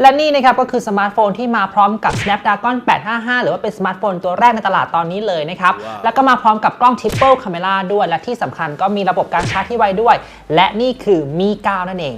และนี่นะครับก็คือสมาร์ทโฟนที่มาพร้อมกับ Snapdragon 855 หรือว่าเป็นสมาร์ทโฟนตัวแรกในตลาดตอนนี้เลยนะครับแล้วก็มาพร้อมกับกล้อง Triple Camera ด้วย และที่สำคัญก็มีระบบการชาร์จที่ไวด้วย และนี่คือมี9นั่นเอง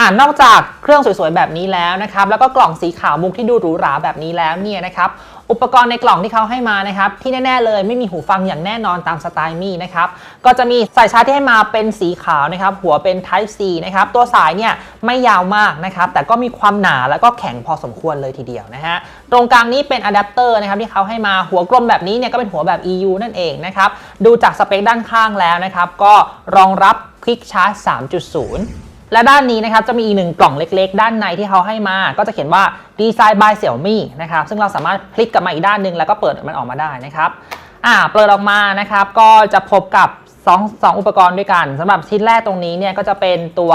อ่านอกจากเครื่องสวยๆแบบนี้แล้วนะครับ แล้วก็กล่องสีขาวมุกที่ดูหรูหราแบบนี้แล้วเนี่ยนะครับอุปกรณ์ในกล่องที่เขาให้มานะครับ ที่แน่ ๆ เลยไม่มีหูฟังอย่างแน่นอนตามสไตล์มี่นะครับ ก็จะมีสายชาร์จที่ให้มาเป็นสีขาวนะครับ หัวเป็น Type C นะครับ ตัวสายเนี่ยไม่ยาวมากนะครับ แต่ก็มีความหนาแล้วก็แข็งพอสมควรเลยทีเดียวนะฮะ ตรงกลางนี้เป็นอะแดปเตอร์นะครับที่เขาให้มาหัวกลมแบบนี้เนี่ยก็เป็นหัวแบบ EU นั่นเองนะครับ ดูจากสเปคด้านข้างแล้วนะครับ ก็รองรับ Quick Charge 3.0 และด้านนี้นะครับจะมีอีกหนึ่งกล่องเล็กๆ ด้านในที่เขาให้มา ก็จะเขียนว่า Design by Xiaomi นะครับซึ่งเราสามารถพลิกกลับมาอีกด้านหนึ่งแล้วก็เปิดมันออกมาได้นะครับอ่าเปิดออกมานะครับก็จะพบกับ2 2อุปกรณ์ด้วยกันสำหรับชิ้นแรกตรงนี้เนี่ยก็จะเป็นตัว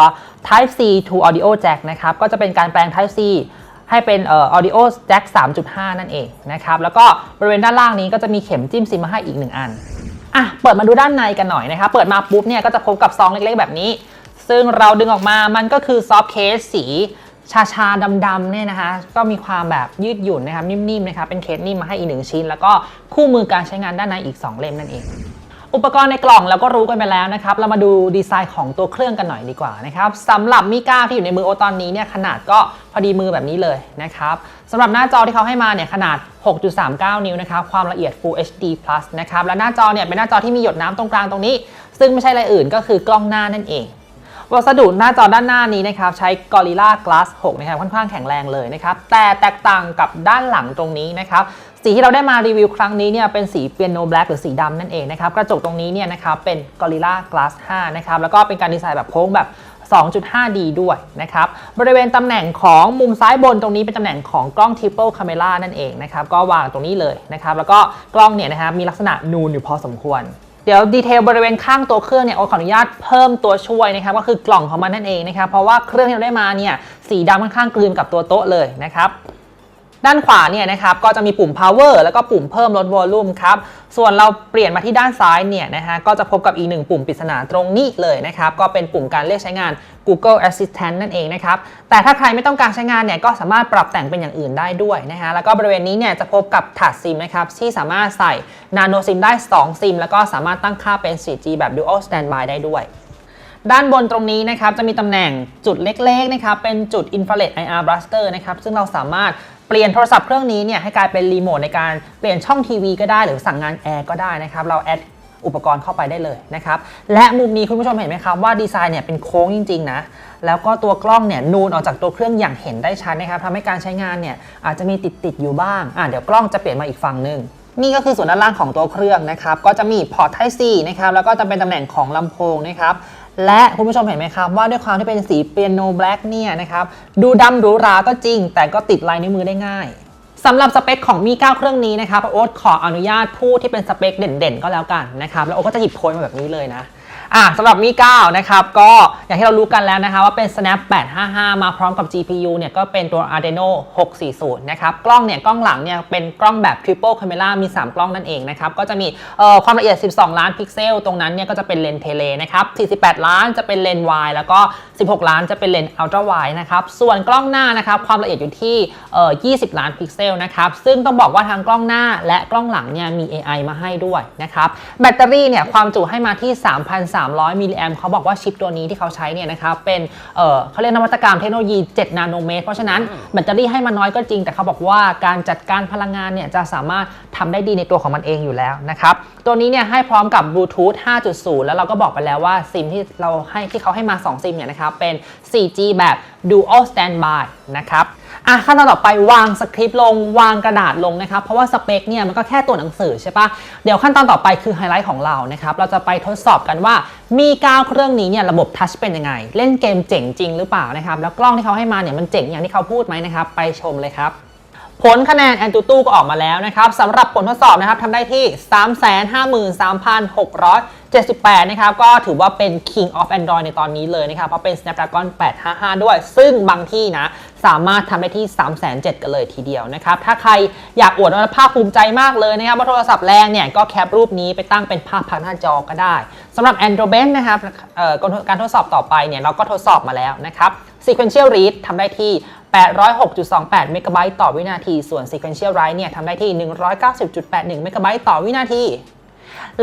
Type C to Audio Jack นะครับก็จะเป็นการแปลง Type C ให้เป็นเอ่อ audio jack 3.5 นั่นเองนะครับแล้วก็บริเวณด้านล่างนี้ก็จะมีเข็มจิ้มซิมมาให้อีกหนึ่งอันอะเปิดมาดูด้านในกันหน่อยนะครับ เปิดมาปุ๊บเนี่ยก็จะพบกับซองเล็กๆ แบบนี้ ซึ่งเราดึงออกมามันก็คือซอฟต์เคสสีชาชาดำๆเนี่ยนะคะ ก็มีความแบบยืดหยุ่นนะครับ นิ่มๆนะครับเป็นเคสนิ่มมาให้อีกหนึ่งชิ้น แล้วก็คู่มือการใช้งานด้านในอีก 2 เล่มนั่นเอง อุปกรณ์ในกล่องเราก็รู้กันไปแล้วนะครับ เรามาดูดีไซน์ของตัวเครื่องกันหน่อยดีกว่านะครับสำหรับมิก้าที่อยู่ในมือโอตอนนี้เนี่ยขนาดก็พอดีมือแบบนี้เลยนะครับสำหรับหน้าจอที่เขาให้มาเนี่ยขนาด 6.39 นิ้วนะครับความละเอียด Full HD Plus นะครับและหน้าจอเนี่ยเป็นหน้าจอที่มีหยดน้ำตรงกลางตรงนี้ ซึ่งไม่ใช่อะไรอื่นก็คือกล้องหน้านั่นเอง วัสดุหน้าจอด้านหน้านี้นะครับใช้ Gorilla Glass 6นะครับค่อนข้างแข็งแรงเลยนะครับแต่แตกต่างกับด้านหลังตรงนี้นะครับสีที่เราได้มารีวิวครั้งนี้เนี่ยเป็นสีเปียโนแบล็กหรือสีดำนั่นเองนะครับกระจกตรงนี้เนี่ยนะครับเป็น Gorilla Glass 5นะครับแล้วก็เป็นการดีไซน์แบบโค้งแบบ 2.5D ด้วยนะครับบริเวณตำแหน่งของมุมซ้ายบนตรงนี้เป็นตำแหน่งของกล้อง Triple Camera นั่นเองนะครับก็วางตรงนี้เลยนะครับแล้วก็กล้องเนี่ยนะครับมีลักษณะนูนอยู่พอสมควร เดี๋ยวดีเทลบริเวณข้างตัวเครื่องเนี่ยโอขออนุญาตเพิ่มตัวช่วยนะครับก็คือกล่องของมันนั่นเองนะครับเพราะว่าเครื่องที่เราได้มาเนี่ยสีดำค่อนข้างกลืนกับตัวโต๊ะเลยนะครับ ด้านขวาเนี่ยนะครับก็จะมีปุ่ม power แล้วก็ปุ่มเพิ่มลด volume ครับ ส่วนเราเปลี่ยนมาที่ด้านซ้ายเนี่ยนะฮะก็จะพบกับอีกหนึ่งปุ่มปริศนาตรงนี้เลยนะครับ ก็เป็นปุ่มการเรียกใช้งาน Google Assistant นั่นเองนะครับ แต่ถ้าใครไม่ต้องการใช้งานเนี่ยก็สามารถปรับแต่งเป็นอย่างอื่นได้ด้วยนะฮะ แล้วก็บริเวณนี้เนี่ยจะพบกับถาดซิมนะครับที่สามารถใส่ Nano SIM ได้ 2 ซิม แล้วก็สามารถตั้งค่าเป็น 4G แบบ Dual Standby ได้ด้วยด้านบนตรงนี้นะครับจะมีตำแหน่งจุดเล็กๆนะครับเป็นจุด Infrared IR Blaster นะครับซึ่งเราสามารถ เปลี่ยนโทรศัพท์เครื่องนี้เนี่ยให้กลายเป็นรีโมทในการเปลี่ยนช่องทีวีก็ได้หรือสั่งงานแอร์ก็ได้นะครับเราแอดอุปกรณ์เข้าไปได้เลยนะครับ และมุมนี้คุณผู้ชมเห็นไหมครับว่าดีไซน์เนี่ยเป็นโค้งจริง ๆ นะ แล้วก็ตัวกล้องเนี่ยนูนออกจากตัวเครื่องอย่างเห็นได้ชัดนะครับทำให้การใช้งานเนี่ยอาจจะมีติด ๆ อยู่บ้าง อะเดี๋ยวกล้องจะเปลี่ยนมาอีกฝั่งหนึ่งนี่ก็คือส่วนด้านล่างของตัวเครื่องนะครับ ก็จะมีพอร์ต Type C นะครับ แล้วก็จะเป็นตำแหน่งของลำโพงนะครับ และคุณผู้ชมเห็นไหมครับ ว่าด้วยความที่เป็นสีเปียโนแบล็กเนี่ยนะครับดูดำหรูหราก็จริง แต่ก็ติดลายนิ้วมือได้ง่ายสำหรับสเปคของมี 9 เครื่องนี้นะครับโอ๊ตขออนุญาตพูดที่เป็นสเปคเด่นๆ ก็แล้วกันนะครับแล้วโอ๊ตก็จะหยิบโพยมาแบบนี้เลยนะ อะสำหรับมี9นะครับก็อย่างที่เรารู้กันแล้วนะคะว่าเป็น Snap 855 มาพร้อมกับ GPU เนี่ยก็เป็นตัว Adreno 640 นะครับ กล้องเนี่ยกล้องหลังเนี่ยเป็นกล้องแบบ Triple Camera มี 3 กล้องนั่นเองนะครับ ก็จะมีความละเอียด 12 ล้านพิกเซล ตรงนั้นเนี่ยก็จะเป็นเลนเทเลนะครับ 48 ล้านจะเป็นเลนส์ wide แล้วก็ 16 ล้านจะเป็นเลนส์ ultra wide นะครับ ส่วนกล้องหน้านะครับความละเอียดอยู่ที่เอ่อ20 ล้านพิกเซลนะครับ ซึ่งต้องบอกว่าทางกล้องหน้าและกล้องหลังเนี่ยมี AI มาให้ด้วยนะครับ แบตเตอรี่เนี่ยความจุให้มาที่ 3,300มิลลิแอมเขาบอกว่าชิปตัวนี้ที่เขาใช้เนี่ยนะครับเป็นเอ่อเขาเรียกนวัตกรรมเทคโนโลยี 7 นาโนเมตร เพราะฉะนั้นแบตเตอรี่ให้มาน้อยก็จริง แต่เขาบอกว่าการจัดการพลังงานเนี่ยจะสามารถทำได้ดีในตัวของมันเองอยู่แล้วนะครับตัวนี้เนี่ยให้พร้อมกับบลูทูธ 5.0 แล้วเราก็บอกไปแล้วว่าซิมที่เราให้ที่เขาให้มา 2 ซิมเนี่ยนะครับเป็น 4G แบบ Dual Standby นะครับ อะขั้นตอนต่อไปวางสคริปต์ลงวางกระดาษลงนะครับ เพราะว่าสเปคเนี่ยมันก็แค่ตัวหนังสือใช่ปะเดี๋ยวขั้นตอนต่อไปคือไฮไลท์ของเรานะครับ เราจะไปทดสอบกันว่า มีกาวเครื่องนี้เนี่ยระบบทัชเป็นยังไง เล่นเกมเจ๋งจริงหรือเปล่านะครับ แล้วกล้องที่เขาให้มาเนี่ยมันเจ๋งอย่างที่เขาพูดไหมนะครับ ไปชมเลยครับ ผลคะแนนแอนตูตูก็ออกมาแล้วนะครับสำหรับผลทดสอบนะครับทำได้ที่ 353,678 นะครับ ก็ถือว่าเป็น King of Android ในตอนนี้เลยนะครับ เพราะเป็น Snapdragon 855 ด้วย ซึ่งบางที่นะ สามารถทำได้ที่ 307,000กันเลยทีเดียวนะครับ ถ้าใครอยากอวดว่าภาคภูมิใจมากเลยนะครับว่าโทรศัพท์แรงเนี่ย ก็แคปรูปนี้ไปตั้งเป็นภาพพักหน้าจอก็ได้สำหรับ Android Bench นะครับเอ่อการทดสอบต่อไปเนี่ยเราก็ทดสอบมาแล้วนะครับ Sequential Read ทำได้ที่ 806.28 เมกะไบต์ต่อวินาที ส่วน Sequential Write เนี่ยทำได้ที่ 190.81 เมกะไบต์ต่อวินาที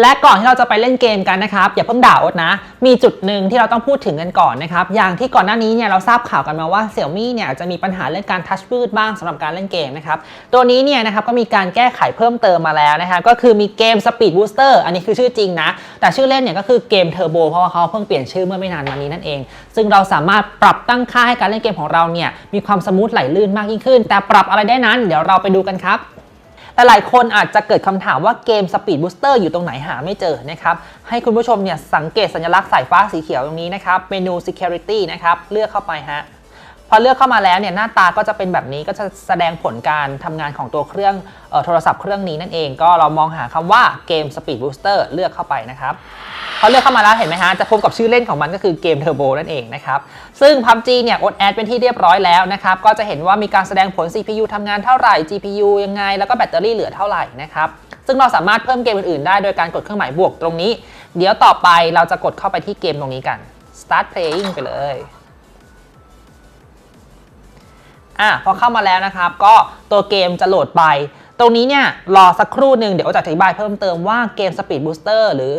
และก่อนที่เราจะไปเล่นเกมกันนะครับ อย่าเพิ่งด่าอดนะ มีจุดหนึ่งที่เราต้องพูดถึงกันก่อนนะครับ อย่างที่ก่อนหน้านี้เนี่ยเราทราบข่าวกันมาว่า Xiaomi เนี่ยจะมีปัญหาเรื่องการทัชพืดบ้างสำหรับการเล่นเกมนะครับ ตัวนี้เนี่ยนะครับก็มีการแก้ไขเพิ่มเติมมาแล้วนะครับ ก็คือมีเกม Speed Booster อันนี้คือชื่อจริงนะ แต่ชื่อเล่นเนี่ยก็คือเกม Turbo เพราะว่าเขาเพิ่งเปลี่ยนชื่อเมื่อไม่นานมานี้นั่นเอง ซึ่งเราสามารถปรับตั้งค่าให้การเล่นเกมของเราเนี่ยมีความสมูทไหลลื่นมากยิ่งขึ้น แต่ปรับอะไรได้นั้น เดี๋ยวเราไปดูกันครับ แต่หลายคนอาจจะเกิดคำถามว่าเกมสปีดบูสเตอร์อยู่ตรงไหนหาไม่เจอนะครับ ให้คุณผู้ชมเนี่ยสังเกตสัญลักษณ์สายฟ้าสีเขียวตรงนี้นะครับ เมนู Security นะครับ เลือกเข้าไปฮะ อเลือกเข้ามาแล้วเนี่ยหน้าตาก็จะเป็นแบบนี้ก็จะแสดงผลการทำงานของตัวเครื่องออโทรศัพท์เครื่องนี้นั่นเอง ก็เรามองหาคำว่าเกม Speed Booster เลือกเข้าไปนะครับพอเลือกเข้ามาแล้วเห็นไหมฮะจะพบกับชื่อเล่นของมันก็คือเกมเทอร์โบนั่นเองนะครับซึ่ง PUBG เนี่ยอดแอดเป็นที่เรียบร้อยแล้วนะครับก็จะเห็นว่ามีการแสดงผล CPU ทำงานเท่าไหร่ GPU ยังไง แล้วก็แบตเตอรี่เหลือเท่าไหร่นะครับซึ่งเราสามารถเพิ่มเกมอื่นๆได้โดยการกดเครื่องหมายบวกตรงนี้ เดี๋ยวต่อไปเราจะกดเข้าไปที่เกมตรงนี้กัน start playing ไปเลย อะพอเข้ามาแล้วนะครับ ก็ตัวเกมจะโหลดไป ตรงนี้เนี่ยรอสักครู่หนึ่งเดี๋ยวจะอธิบายเพิ่มเติมว่าเกม Speed Booster หรือ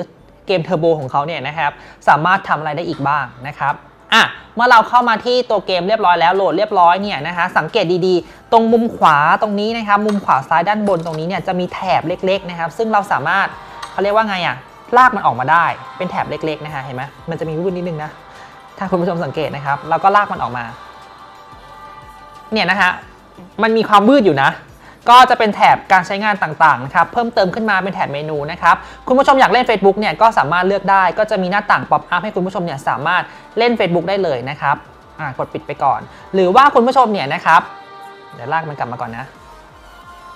เกมเทอร์โบของเขาเนี่ยนะครับ สามารถทำอะไรได้อีกบ้างนะครับอะเมื่อเราเข้ามาที่ตัวเกมเรียบร้อยแล้วโหลดเรียบร้อยเนี่ยนะคะสังเกตดีๆ ตรงมุมขวาตรงนี้นะครับมุมขวาซ้ายด้านบนตรงนี้เนี่ยจะมีแถบเล็กๆนะครับ ซึ่งเราสามารถเขาเรียกว่าไงอะลากมันออกมาได้เป็นแถบเล็กๆนะคะเห็นไหมมันจะมีวุ้นนิดนึงนะถ้าคุณผู้ชมสังเกตนะครับเราก็ลากมันออกมา เนี่ยนะฮะมันมีความมืดอยู่นะ ก็จะเป็นแถบการใช้งานต่างๆนะครับเพิ่มเติมขึ้นมาเป็นแถบเมนูนะครับคุณผู้ชมอยากเล่น Facebook เนี่ยก็สามารถเลือกได้ก็จะมีหน้าต่างป๊อปอัพให้คุณผู้ชมเนี่ยสามารถเล่น Facebook ได้เลยนะครับอ่ากดปิดไปก่อน หรือว่าคุณผู้ชมเนี่ยนะครับเดี๋ยวลากมันกลับมาก่อนนะ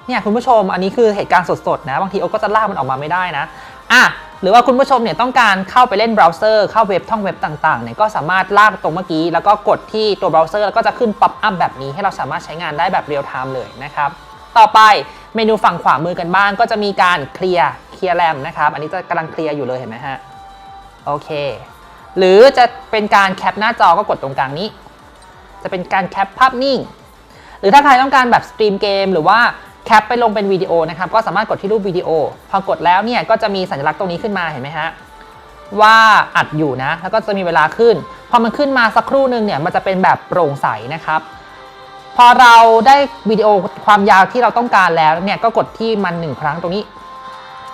เนี่ยคุณผู้ชมอันนี้คือเหตุการณ์สดๆนะบางทีโอก็จะลากมันออกมาไม่ได้นะอะ หรือว่าคุณผู้ชมเนี่ยต้องการเข้าไปเล่นเบราว์เซอร์เข้าเว็บท่องเว็บต่างๆเนี่ยก็สามารถลากตรงเมื่อกี้ แล้วก็กดที่ตัวเบราว์เซอร์แล้วก็จะขึ้นป๊อปอัพแบบนี้ให้เราสามารถใช้งานได้แบบเรียลไทม์เลยนะครับต่อไปเมนูฝั่งขวามือกันบ้าง ก็จะมีการเคลียร์เคลียร์แรมนะครับอันนี้จะกำลังเคลียร์อยู่เลยเห็นไหมฮะโอเค หรือจะเป็นการแคปหน้าจอก็กดตรงกลางนี้ จะเป็นการแคปภาพนิ่ง หรือถ้าใครต้องการแบบสตรีมเกมหรือว่า แคปไปลงเป็นวิดีโอนะครับ ก็สามารถกดที่รูปวิดีโอ พอกดแล้วเนี่ยก็จะมีสัญลักษณ์ตรงนี้ขึ้นมาเห็นไหมฮะว่าอัดอยู่นะ แล้วก็จะมีเวลาขึ้น พอมันขึ้นมาสักครู่หนึ่งเนี่ยมันจะเป็นแบบโปร่งใสนะครับ พอเราได้วิดีโอความยาวที่เราต้องการแล้วเนี่ยก็กดที่มันหนึ่งครั้งตรงนี้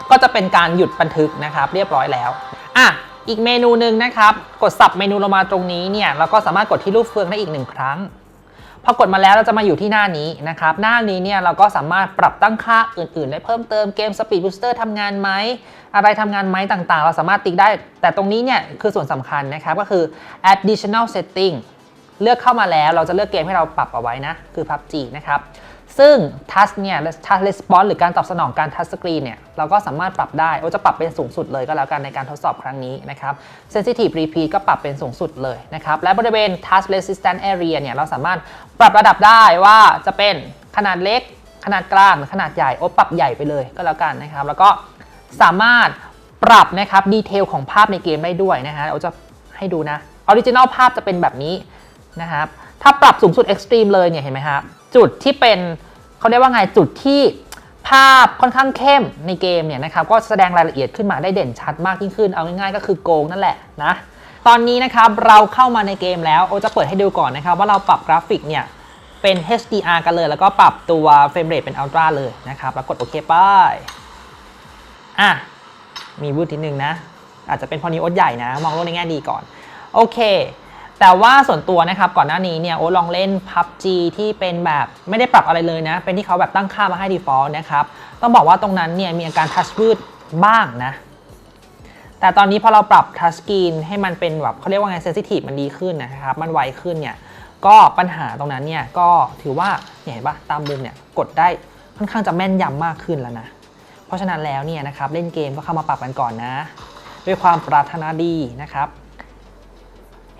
ก็จะเป็นการหยุดบันทึกนะครับ เรียบร้อยแล้วอะอีกเมนูหนึ่งนะครับ กดสับเมนูลงมาตรงนี้เนี่ยเราก็สามารถกดที่รูปเฟืองได้อีกหนึ่งครั้ง พอกดมาแล้วเราจะมาอยู่ที่หน้านี้นะครับ หน้านี้เนี่ยเราก็สามารถปรับตั้งค่าอื่นๆ ได้เพิ่มเติมเกมสปีดบูสเตอร์ทำงานไหม อะไรทำงานไหมต่างๆ เราสามารถติ๊กได้ แต่ตรงนี้เนี่ยคือส่วนสำคัญนะครับก็คือ additional setting เลือกเข้ามาแล้วเราจะเลือกเกมให้เราปรับเอาไว้นะ คือ PUBG นะครับ ซึ่ง touch เนี่ย touch response หรือการตอบสนองการ touch screen เนี่ยเราก็สามารถปรับได้โอจะปรับเป็นสูงสุดเลยก็แล้วกันในการทดสอบครั้งนี้นะครับ sensitive repeat ก็ปรับเป็นสูงสุดเลยนะครับและบริเวณ touch resistant area เนี่ยเราสามารถปรับระดับได้ว่าจะเป็นขนาดเล็ก ขนาดกลางหรือขนาดใหญ่โอปรับใหญ่ไปเลยก็แล้วกันนะครับแล้วก็สามารถปรับนะครับดีเทลของภาพในเกมได้ด้วยนะฮะโอจะให้ดูนะออริจินอลภาพจะเป็นแบบนี้นะครับถ้าปรับสูงสุด Extreme เลยเนี่ยเห็นไหมครับ จุดที่เป็นเขาเรียกว่าไงจุดที่ภาพค่อนข้างเข้มในเกมเนี่ยนะครับก็แสดงรายละเอียดขึ้นมาได้เด่นชัดมากยิ่งขึ้นเอาง่ายๆก็คือโกงนั่นแหละนะตอนนี้นะครับเราเข้ามาในเกมแล้วโอจะเปิดให้ดูก่อนนะครับว่าเราปรับกราฟิกเนี่ยเป็น HDR กันเลย แล้วก็ปรับตัวเฟรมเรทเป็นอัลตร้าเลยนะครับแล้วกดโอเคป้ายอะมีบูททีนึงนะ อาจจะเป็นพอนี้โอตใหญ่นะ มองโลกในแง่ดีก่อน โอเค แต่ว่าส่วนตัวนะครับก่อนหน้านี้เนี่ยโอ๊ตลองเล่น PUBG ที่เป็นแบบไม่ได้ปรับอะไรเลยนะ เป็นที่เขาแบบตั้งค่ามาให้ default นะครับต้องบอกว่าตรงนั้นเนี่ยมีอาการทัชวืดบ้างนะ แต่ตอนนี้พอเราปรับทัชสกรีนให้มันเป็นแบบเขาเรียกว่าไงเซนซิทีฟมันดีขึ้นนะครับ มันไวขึ้นเนี่ยก็ปัญหาตรงนั้นเนี่ยก็ถือว่าเห็นปะตามมุมเนี่ยกดได้ค่อนข้างจะแม่นยำมากขึ้นแล้วนะเพราะฉะนั้นแล้วเนี่ยนะครับเล่นเกมก็เข้ามาปรับกันก่อนนะ ด้วยความปรารถนาดีนะครับ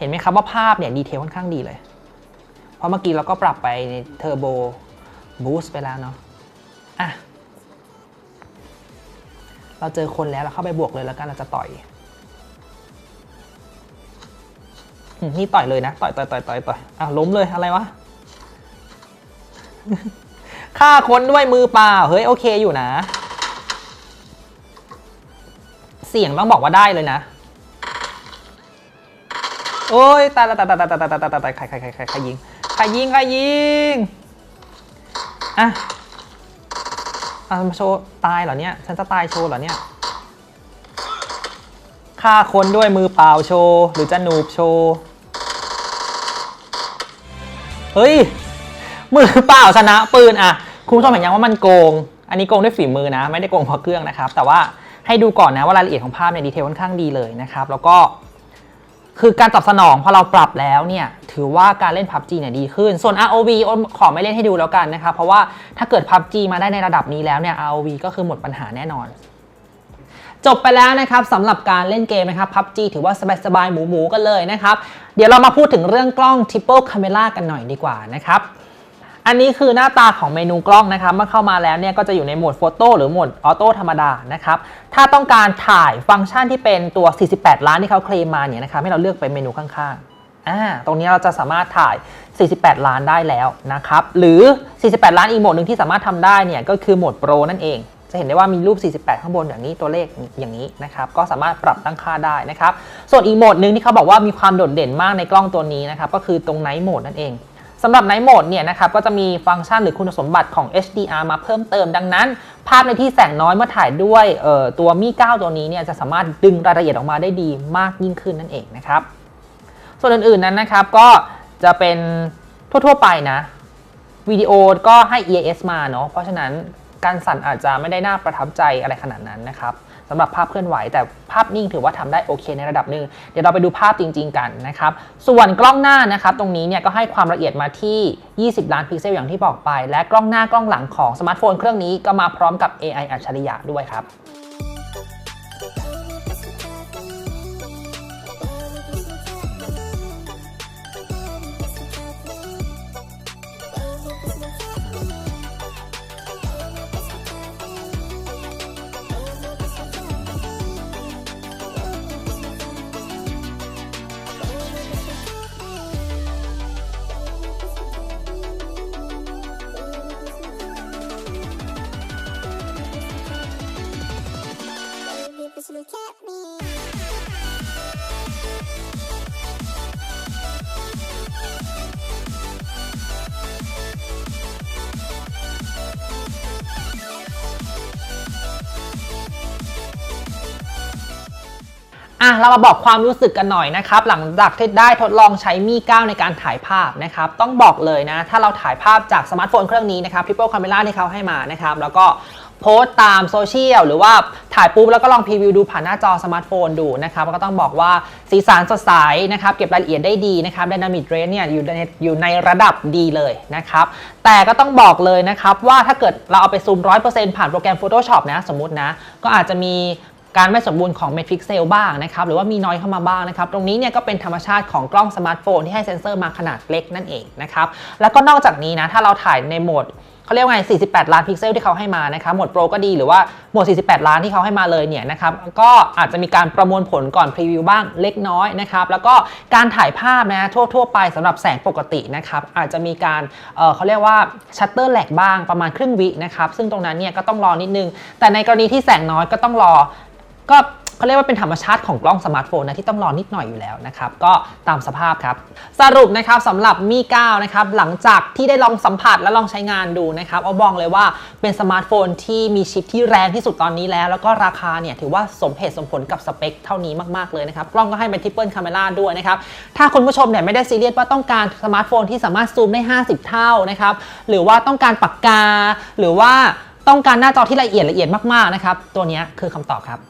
ห็นไหมครับว่าภาพเนี่ยดีเทลค่อนข้างดีเลย เพราะเมื่อกี้เราก็ปรับไปในเทอร์โบบูสต์ไปแล้วเนาะอะเราเจอคนแล้วเราเข้าไปบวกเลยแล้วกันเราจะต่อยนี่ต่อยเลยนะ ต่อยต่อยต่อยต่อยต่อยอะล้มเลยอะไรวะฆ่าคนด้วยมือเปล่า เฮ้ย โอเคอยู่นะ เสียงต้องบอกว่าได้เลยนะ โอ้ยตายตายตายตายตายตายตายตายตายตายใครใครใครใครใครยิงใครยิงใครยิงอะอะมาโชว์ตายเหรอเนี่ยฉันจะตายโชว์เหรอเนี่ยฆ่าคนด้วยมือเปล่าโชว์หรือจะหนูบโชว์เฮ้ยมือเปล่าชนะปืนอะคุณผู้ชมเห็นยังว่ามันโกง อันนี้โกงด้วยฝีมือนะ ไม่ได้โกงเพราะเครื่องนะครับ แต่ว่าให้ดูก่อนนะว่ารายละเอียดของภาพเนี่ยดีเทลค่อนข้างดีเลยนะครับ แล้วก็ คือการตอบสนองพอเราปรับแล้วเนี่ยถือว่าการเล่น PUBG เนี่ยดีขึ้น ส่วน ROV อ้นขอไม่เล่นให้ดูแล้วกันนะครับ เพราะว่าถ้าเกิด PUBG มาได้ในระดับนี้แล้วเนี่ย ROV ก็คือหมดปัญหาแน่นอน จบไปแล้วนะครับสำหรับการเล่นเกมนะครับ PUBG ถือว่าสบายๆหมูๆกันเลยนะครับ เดี๋ยวเรามาพูดถึงเรื่องกล้อง Triple Camera กันหน่อยดีกว่านะครับ อันนี้คือหน้าตาของเมนูกล้องนะครับเมื่อเข้ามาแล้วเนี่ยก็จะอยู่ในโหมดโฟโต้หรือโหมดออโต้ธรรมดานะครับถ้าต้องการถ่ายฟังก์ชันที่เป็นตัว 48 ล้านที่เขาเคลมมาเนี่ยนะครับให้เราเลือกไปเมนูข้างๆอ่าตรงนี้เราจะสามารถถ่าย 48 ล้านได้แล้วนะครับหรือ 48 ล้านอีกโหมดหนึ่งที่สามารถทำได้เนี่ยก็คือโหมดโปรนั่นเองจะเห็นได้ว่ามีรูป 48 ข้างบนอย่างนี้ตัวเลขอย่างนี้นะครับ ก็สามารถปรับตั้งค่าได้นะครับ ส่วนอีกโหมดหนึ่งที่เขาบอกว่ามีความโดดเด่นมากในกล้องตัวนี้นะครับ ก็คือตรงไนท์โหมดนั่นเอง สำหรับ Night Mode เนี่ยนะครับก็จะมีฟังก์ชันหรือคุณสมบัติของ HDR มาเพิ่มเติมดังนั้น ภาพในที่แสงน้อยเมื่อถ่ายด้วยตัวมี9ตัวนี้เนี่ยจะสามารถดึงรายละเอียดออกมาได้ดีมากยิ่งขึ้นนั่นเองนะครับ ส่วนอื่นๆนั้นนะครับก็จะเป็นทั่วๆไปนะวิดีโอก็ให้ EAS มาเนาะเพราะฉะนั้นการสั่นอาจจะไม่ได้น่าประทับใจอะไรขนาดนั้นนะครับ สำหรับภาพเคลื่อนไหว แต่ภาพนิ่งถือว่าทำได้โอเคในระดับหนึ่งเดี๋ยวเราไปดูภาพจริง ๆ กันนะครับ ส่วนกล้องหน้านะครับตรงนี้เนี่ยก็ให้ความละเอียดมาที่ 20 ล้านพิกเซลอย่างที่บอกไป และกล้องหน้ากล้องหลังของสมาร์ทโฟนเครื่องนี้ก็มาพร้อมกับ AI อัจฉริยะด้วยครับ อะเรามาบอกความรู้สึกกันหน่อยนะครับ หลังจากที่ได้ทดลองใช้มีก้9ในการถ่ายภาพนะครับ ต้องบอกเลยนะ ถ้าเราถ่ายภาพจากสมาร์ทโฟนเครื่องนี้นะครับ Triple Camera ที่เขาให้มานะครับ แล้วก็โพสต์ตามโซเชียลหรือว่าถ่ายปุ๊บแล้วก็ลองพรีวิวดูผ่านหน้าจอสมาร์ทโฟนดูนะครับก็ต้องบอกว่าสีสันสดใสนะครับเก็บรายละเอียดได้ดีนะครับ Dynamic Range เนี่ยอยู่ในอยู่ในระดับดีเลยนะครับแต่ก็ต้องบอกเลยนะครับว่าถ้าเกิดเราเอาไปซูม 100%ผ่านโปรแกรม Photoshop นะสมมตินะ ก็อาจจะมี การไม่สมบูรณ์ของเมทริกเซลบ้างนะครับหรือว่ามีน้อยเข้ามาบ้างนะครับตรงนี้เนี่ยก็เป็นธรรมชาติของกล้องสมาร์ทโฟนที่ให้เซ็นเซอร์มาขนาดเล็กนั่นเองนะครับแล้วก็นอกจากนี้นะถ้าเราถ่ายในโหมดเขาเรียกว่าไง 48 ล้านพิกเซลที่เขาให้มานะครับ โหมดโปรก็ดีหรือว่าโหมด 48 ล้านที่เขาให้มาเลยเนี่ยนะครับ ก็อาจจะมีการประมวลผลก่อนพรีวิวบ้างเล็กน้อยนะครับ แล้วก็การถ่ายภาพนะทั่ว ๆ ไปสำหรับแสงปกตินะครับ อาจจะมีการเเขาเรียกว่าชัตเตอร์แหลกบ้างประมาณครึ่งวินะครับ ซึ่งตรงนั้นเนี่ยก็ต้องรอนิดนึง แต่ในกรณีที่แสงน้อยก็ต้องรอ ก็เขาเรียกว่าเป็นธรรมชาติของกล้องสมาร์ทโฟนนะที่ต้องรอนิดหน่อยอยู่แล้วนะครับ ก็ตามสภาพครับ สรุปนะครับสำหรับมี9นะครับหลังจากที่ได้ลองสัมผัสและลองใช้งานดูนะครับเอาบอกเลยว่าเป็นสมาร์ทโฟนที่มีชิปที่แรงที่สุดตอนนี้แล้ว แล้วก็ราคาเนี่ยถือว่าสมเหตุสมผลกับสเปคเท่านี้มากๆเลยนะครับ กล้องก็ให้เป็นทริปเปิลคาเมราด้วยนะครับ ถ้าคุณผู้ชมเนี่ยไม่ได้ซีเรียสว่าต้องการสมาร์ทโฟนที่สามารถซูมได้ 50 เท่านะครับหรือว่าต้องการปากกา หรือว่าต้องการหน้าจอที่ละเอียดละเอียดมากๆนะครับตัวนี้คือคำตอบครับ